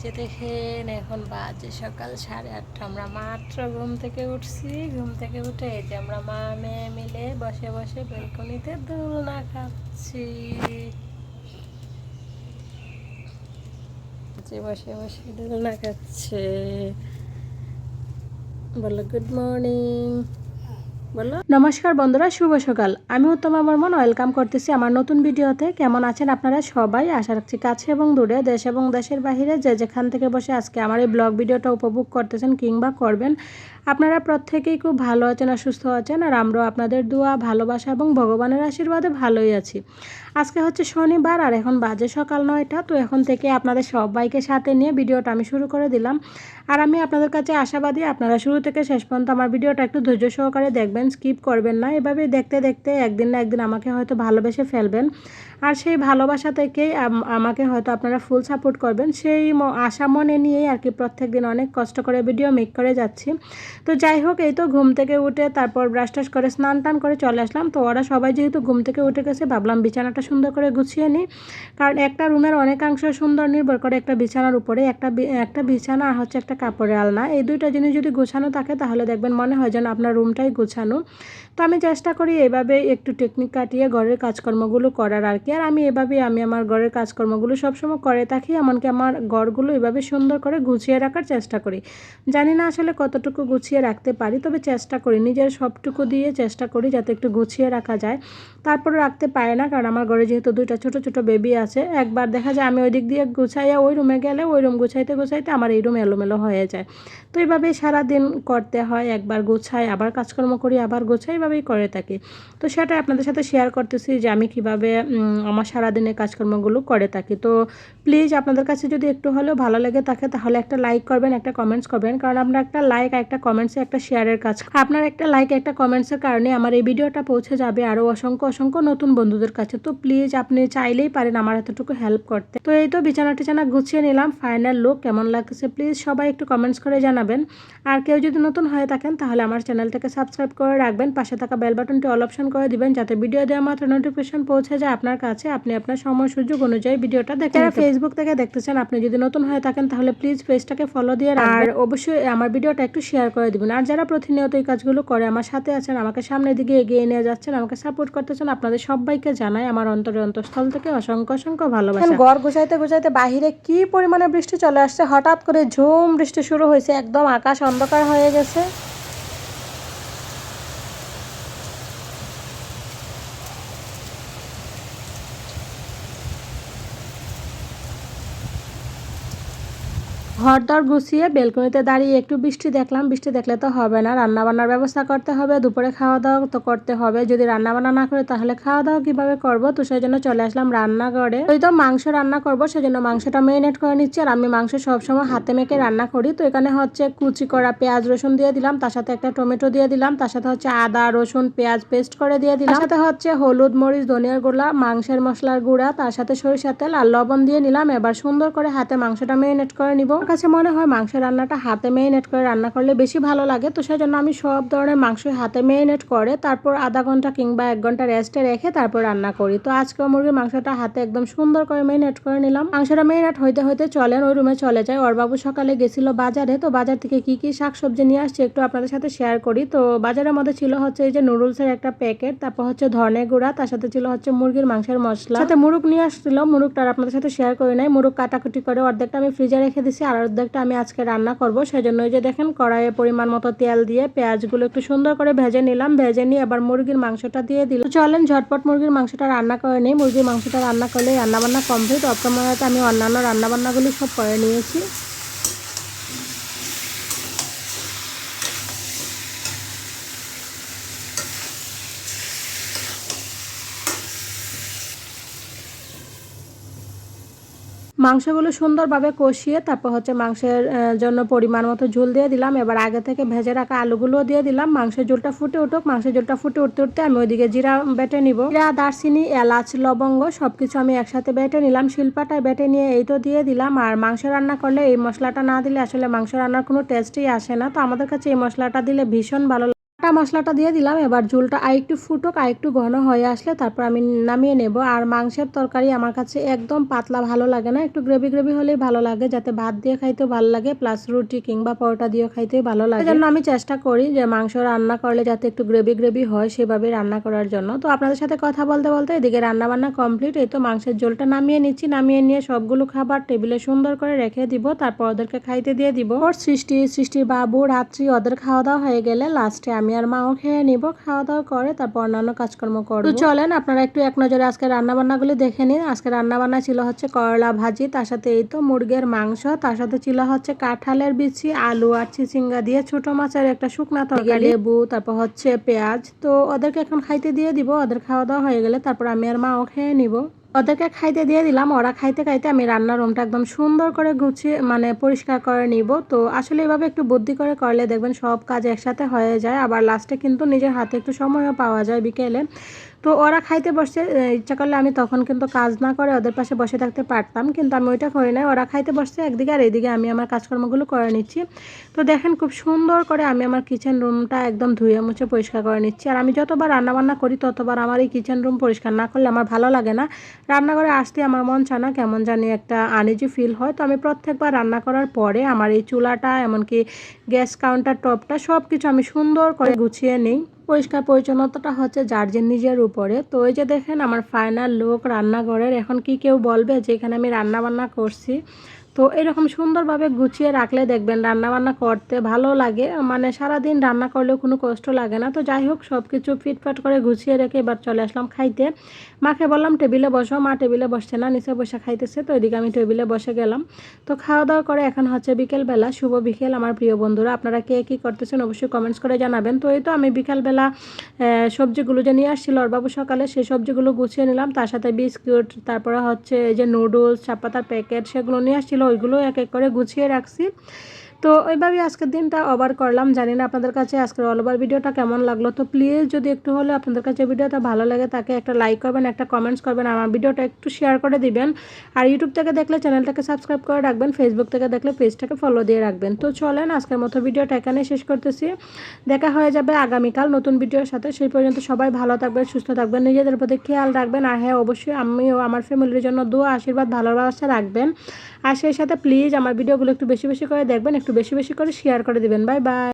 যে দেখেন এখন বাজে সকাল সাড়ে আটটা। আমরা মাত্র ঘুম থেকে উঠছি। ঘুম থেকে উঠে এই যে আমরা মা মেয়ে মিলে বসে বসে বেলকনিতে দোলনা খাচ্ছি। বসে বসে দোলনা খাচ্ছে। বলো গুড মর্নিং নমস্কার বন্ধুরা, শুভ সকাল। আমি উত্তম বর্মন ওয়েলকাম করতেছি আমার নতুন ভিডিওতে। কেমন আছেন আপনারা সবাই? আশা রাখছি কাছে এবং দূরে, দেশ এবং দেশের বাহিরে যে যেখান থেকে বসে আজকে আমার এই ব্লগ ভিডিওটা উপভোগ করতেছেন কিংবা করবেন আপনারা প্রত্যেকেই খুব ভালো আছেন আর সুস্থ আছেন, আর আমরাও আপনাদের দোয়া, ভালোবাসা এবং ভগবানের আশীর্বাদে ভালোই আছি। আজকে হচ্ছে শনিবার, আর এখন বাজে সকাল নয়টা, তো এখন থেকে আপনাদের সবাইকে সাথে নিয়ে ভিডিওটা আমি শুরু করে দিলাম। আর আমি আপনাদের কাছে আশাবাদী, আপনারা শুরু থেকে শেষ পর্যন্ত আমার ভিডিওটা একটু ধৈর্য সহকারে দেখবেন, স্কিপ করবেন না। এভাবে দেখতে দেখতে একদিন না একদিন আমাকে হয়তো ভালোবেসে ফেলবেন। আর সেই ভালোবাসা থেকেই আম- আমাকে হয়তো আপনারা ফুল সাপোর্ট করবেন। সেই আশা মনে নিয়েই আর কি প্রত্যেক দিন অনেক কষ্ট করে ভিডিও মেক করে যাচ্ছি। তো যাই হোক, এই তো ঘুম থেকে উঠে তারপর ব্রাশ টাশ করে স্নান টান করে চলে আসলাম। তো ওরা সবাই যেহেতু ঘুম থেকে উঠে গেছে, ভাবলাম বিছানাটা সুন্দর করে গুছিয়ে নিই। কারণ একটা রুমের অনেকাংশ সুন্দর নির্ভর করে একটা বিছানার উপরে। একটা একটা বিছানা আর হচ্ছে একটা কাপড়ের আলনা। এই দুইটা জিনিস যদি গোছানো থাকে, তাহলে দেখবেন মনে হয় যেন আপনার রুমটাই গোছানো। তো আমি চেষ্টা করি এভাবে একটু টেকনিক কাটিয়ে ঘরের কাজকর্মগুলো করার আর কি। আর আমি এভাবে আমি আমার ঘরের কাজকর্মগুলো সবসময় করে থাকি, এমনকি আমার ঘরগুলো এভাবে সুন্দর করে গুছিয়ে রাখার চেষ্টা করি। জানি না আসলে কতটুকু গুছিয়ে রাখতে পারি, তবে চেষ্টা করি নিজের সবটুকু দিয়ে চেষ্টা করি যাতে একটু গুছিয়ে রাখা যায়। তারপরে রাখতে পারে না, কারণ আমার ঘরে যেহেতু দুইটা ছোট ছোট বেবি আছে, একবার দেখা যায় আমি ওই দিক দিয়ে গুছাইয়া ওই রুমে গেলে ওই রুম গুছাইতে গুছাইতে আমার এই রুম এলোমেলো হয়ে যায়। তো এইভাবেই সারাদিন করতে হয়, একবার গুছাই, আবার কাজকর্ম করি, আবার গোছাই এইভাবেই করে থাকি। তো সেটা আপনাদের সাথে শেয়ার করতেছি যে আমি কীভাবে আমার সারাদিনের কাজকর্মগুলো করে থাকি। তো প্লিজ আপনাদের কাছে যদি একটু হলেও ভালো লেগে থাকে, তাহলে একটা লাইক করবেন, একটা কমেন্টস করবেন, কারণ আমরা একটা লাইক একটা কমেন্টসে একটা শেয়ারের কাজ আপনার একটা লাইক একটা কমেন্টসের কারণে আমার এই ভিডিওটা পৌঁছে যাবে আরও অসংখ্য অসংখ্য নতুন বন্ধুদের কাছে। তো প্লিজ আপনি চাইলেই পারেন আমার এতটুকু হেল্প করতে। তো এই তো বিছানা টিছানা গুছিয়ে নিলাম ফাইনাল লুক কেমন লাগছে প্লিজ সবাই একটু কমেন্টস করে জানাবেন। আর কেউ যদি নতুন হয়ে থাকেন তাহলে আমার চ্যানেলটাকে সাবস্ক্রাইব করে রাখবেন পাশে থাকা বেল বাটনটি অল অপশন করে দিবেন যাতে ভিডিও দেওয়া মাত্র নোটিফিকেশন পৌঁছে যায় আপনার কাছে আপনি আপনার সময় সুযোগ অনুযায়ী ভিডিওটা দেখেন যারা ফেসবুক থেকে দেখতেছেন আপনি যদি নতুন হয়ে থাকেন তাহলে প্লিজ পেজটাকে ফলো দিয়ে আর অবশ্যই আমার ভিডিওটা একটু শেয়ার করে দিবেন। আর যারা প্রতিনিয়ত এই কাজগুলো করে আমার সাথে আছেন আমাকে সামনের দিকে এগিয়ে নিয়ে যাচ্ছেন আমাকে সাপোর্ট করতেছেন আপনাদের সবাইকে জানাই আমার অন্তরে অন্তঃস্থল থেকে অসংখ্য অসংখ্য ভালোবাসা। ঘর গুছাইতে গুছাইতে বাহিরে কি পরিমাণে বৃষ্টি চলে আসছে? হঠাৎ করে ঝুম বৃষ্টি শুরু হয়েছে, একদম আকাশ অন্ধকার হয়ে গেছে। ঘরদর গুছিয়ে বেলকনিতে দাঁড়িয়ে একটু বৃষ্টি দেখলাম, বৃষ্টি দেখলে তো হবে না। রান্না বান্নার ব্যবস্থা করতে হবে, দুপুরে খাওয়া দাওয়া তো করতে হবে। যদি রান্না বান্না না করে তাহলে খাওয়া দাওয়া কীভাবে করব? তো সেই জন্য চলে আসলাম রান্নাঘরে। ওই তো মাংস রান্না করব সেই জন্য মাংসটা মেরিনেট করে নিচ্ছি। আর আমি মাংস সবসময় হাতে মেখে রান্না করি। তো এখানে হচ্ছে কুচি করা পেঁয়াজ, রসুন দিয়ে দিলাম। তার সাথে একটা টমেটো দিয়ে দিলাম। তার সাথে হচ্ছে আদা, রসুন, পেঁয়াজ পেস্ট করে দিয়ে দিলাম। সাথে হচ্ছে হলুদ, মরিচ, ধনিয়ার গুঁড়া, মাংসের মশলার গুঁড়া, তার সাথে সরিষার তেল আর লবণ দিয়ে নিলাম। এবার সুন্দর করে হাতে মাংসটা মেরিনেট করে নিব। কাছে মনে হয় মাংসের রান্নাটা হাতে মেরিনেট করে রান্না করলে বেশি ভালো লাগে। তো সেই জন্য আমি সব ধরনের মাংস হাতে মেরিনেট করে, তারপর আধা ঘণ্টা কিংবা এক ঘণ্টা রেস্টে রেখে তারপর রান্না করি। তো আজকে মুরগির মাংসটা হাতে একদম সুন্দর করে মেরিনেট করে নিলাম। মাংসটা মেরিনেট হইতে হইতে চলেন, ওই রুমে চলে যায় বাবু সকালে গেছিল বাজারে, তো বাজার থেকে কি কি শাকসবজি নিয়ে আসছে একটু আপনাদের সাথে শেয়ার করি। তো বাজারের মধ্যে ছিল হচ্ছে এই যে নুডলসের একটা প্যাকেট তারপর হচ্ছে ধনে গুঁড়া, তার সাথে ছিল হচ্ছে মুরগির মাংসের মশলা। সাথে মুরগ নিয়ে আসছিল, মুরগটা আর আপনাদের সাথে শেয়ার করি নাই। মুরগ কাটাকুটি করে অর্ধেকটা আমি ফ্রিজে রেখে দিছি, আর অর্ধেকটা আমি আজকে রান্না করব, সেজন্য যে দেখেন কড়াইয়ে পরিমাণ মতো তেল দিয়ে পেঁয়াজগুলো একটু সুন্দর করে ভেজে নিলাম, ভেজে নিয়ে আবার মুরগির মাংসটা দিয়ে দিল চলেন ঝটপট মুরগির মাংসটা রান্না করে নিই। মুরগির মাংসটা রান্না করলে রান্নাবান্না কমপ্লিট। অপ্রমাণতে আমি অন্যান্য রান্নাবান্নাগুলি সব করে নিয়েছি। মাংসগুলো সুন্দরভাবে কষিয়ে তারপর হচ্ছে মাংসের জন্য পরিমাণ মতো ঝোল দিয়ে দিলাম। এবার আগে থেকে ভেজে রাখা আলুগুলোও দিয়ে দিলাম। মাংসের ঝোলটা ফুটে উঠুক, মাংসের ঝোলটা ফুটে উঠতে উঠতে আমি ওইদিকে জিরা বেটে নিব। জিরা, দারচিনি, এলাচ, লবঙ্গ সবকিছু আমি একসাথে বেটে নিলাম। শিল্পাটায় বেটে নিয়ে এই তো দিয়ে দিলাম। আর মাংস রান্না করলে এই মশলাটা না দিলে আসলে মাংস রান্নার কোনো টেস্টই আসে না। তো আমাদের কাছে এই মশলাটা দিলে ভীষণ ভালো বাটা মশলাটা দিয়ে দিলাম, এবার ঝোলটা আরেকটু ফুটুক, আরেকটু ঘন হয়ে আসলে তারপর আমি নামিয়ে নেব। আর মাংসের তরকারি আমার কাছে একদম পাতলা ভালো লাগে না, একটু গ্রেভি গ্রেভি হলেই ভালো লাগে, যাতে ভাত দিয়ে খাইতেও ভালো লাগে প্লাস রুটি কিংবা পরোটা দিয়ে খাইতেও ভালো লাগে। জন্য আমি চেষ্টা করি যে মাংস রান্না করলে যাতে একটু গ্রেভি গ্রেভি হয় সেভাবে রান্না করার জন্য। তো আপনাদের সাথে কথা বলতে বলতে এদিকে রান্না বান্না কমপ্লিট এই তো মাংসের ঝোলটা নামিয়ে নিচ্ছি, নামিয়ে নিয়ে সবগুলো খাবার টেবিলে সুন্দর করে রেখে দিব, তারপর ওদেরকে খাইতে দিয়ে দিব। ওর সৃষ্টি সৃষ্টির বাবু, রাত্রি, ওদের খাওয়া দাওয়া হয়ে গেলে লাস্টে আমি আর মাও খেয়ে নিব খাওয়া দাওয়া করে তারপর অন্যান্য কাজকর্ম করব। তো চলেন আপনারা একটু এক নজরে আজকে রান্না বান্নাগুলি দেখে নিন। আজকে রান্নাবান্না ছিল হচ্ছে করলা ভাজি তার সাথে এই তো মুরগের মাংস তার সাথে ছিল হচ্ছে কাঁঠালের বিচি আলু আর চিচিঙ্গা দিয়ে ছোট মাছের একটা শুকনা তরকারি লেবু তারপর হচ্ছে পেঁয়াজ। তো ওদেরকে এখন খাইতে দিয়ে দিব ওদের খাওয়া দাওয়া হয়ে গেলে তারপর আমি আর মাও খেয়ে নিব। ওদেরকে খাইতে দিয়ে দিলাম। ওরা খাইতে খাইতে আমি রান্নার রুমটা একদম সুন্দর করে গুছিয়ে মানে পরিষ্কার করে নিব। তো আসলে এভাবে একটু বুদ্ধি করে করলে দেখবেন সব কাজ একসাথে হয়ে যায়। আবার লাস্টে কিন্তু নিজের হাতে একটু সময়ও পাওয়া যায় বিকেলে। তো ওরা খাইতে বসছে ইচ্ছা করলে আমি তখন কিন্তু কাজ না করে ওদের পাশে বসে থাকতে পারতাম, কিন্তু আমি ওইটা করি নাই। ওরা খাইতে বসছে একদিকে আর এইদিকে আমি আমার কাজকর্মগুলো করে নিচ্ছি। তো দেখেন খুব সুন্দর করে আমি আমার কিচেন রুমটা একদম ধুয়ে মুছে পরিষ্কার করে নিচ্ছি। আর আমি যতবার রান্নাবান্না করি, ততবার আমার এই কিচেন রুম পরিষ্কার না করলে আমার ভালো লাগে না। রান্নাঘরে আসতে আমার মন চায় না, কেমন জানি একটা আনিজি ফিল হয়। তো আমি প্রত্যেকবার রান্না করার পরে আমার এই চুলাটা, এমনকি গ্যাস কাউন্টার টপটা সব কিছু আমি সুন্দর করে গুছিয়ে নিই। পরিষ্কার পরিচ্ছন্নতাটা হচ্ছে যার যে নিজের উপরে। তো ওই যে দেখেন আমার ফাইনাল লোক রান্নাঘরের, এখন কি কেউ বলবে যে এখানে আমি রান্না বান্না করছি? তো এরকম সুন্দরভাবে গুছিয়ে রাখলে দেখবেন রান্না বান্না করতে ভালো লাগে। মানে সারাদিন রান্না করলেও কোনো কষ্ট লাগে না। তো যাই হোক সব কিছু ফিটফাট করে গুছিয়ে রেখে এবার চলে আসলাম খাইতে। মাকে বললাম, টেবিলে বসো, মা টেবিলে বসছে না, নিচে বসে খাইতেছে। তো ওইদিকে আমি টেবিলে বসে গেলাম। তো খাওয়া দাওয়া করে এখন হচ্ছে বিকেলবেলা, শুভ বিকেল আমার প্রিয় বন্ধুরা। আপনারা কে কী করতেছেন অবশ্যই কমেন্টস করে জানাবেন। তো এই তো আমি বিকালবেলা সবজিগুলো যে নিয়ে আসছিল বাবু সকালে, সেই সবজিগুলো গুছিয়ে নিলাম। তার সাথে বিস্কুট, তারপরে হচ্ছে যে নুডলস, চাপাতার প্যাকেট, সেগুলো নিয়ে আসছিল। ওইগুলো এক এক করে গুছিয়ে রাখছি। তো ওইভাবে আজকের দিনটা ওভার করলাম। জানি না আপনাদের কাছে আজকের অল ওভার ভিডিওটা কেমন লাগল। তো প্লিজ যদি একটু হলে আপনাদের কাছে ভিডিওটা ভালো লাগে, তাকে একটা লাইক করবেন, একটা কমেন্টস করবেন, আমার ভিডিওটা একটু শেয়ার করে দিবেন। আর ইউটিউব থেকে দেখলে চ্যানেলটাকে সাবস্ক্রাইব করে রাখবেন ফেসবুক থেকে দেখলে পেজটাকে ফলো দিয়ে রাখবেন। তো চলেন আজকের মতো ভিডিওটা এখানে শেষ করতেছি। দেখা হয়ে যাবে আগামীকাল নতুন ভিডিওর সাথে। সেই পর্যন্ত সবাই ভালো থাকবেন, সুস্থ থাকবেন, নিজেদের প্রতি খেয়াল রাখবেন। আর হ্যাঁ অবশ্যই আমিও আমার ফ্যামিলির জন্য দোয়া, আশীর্বাদ, ভালোবাসা রাখবেন। আর সেই সাথে প্লিজ আমার ভিডিওগুলো একটু বেশি বেশি করে দেখবেন একটু বেশি বেশি করে শেয়ার করে দেবেন। Bye bye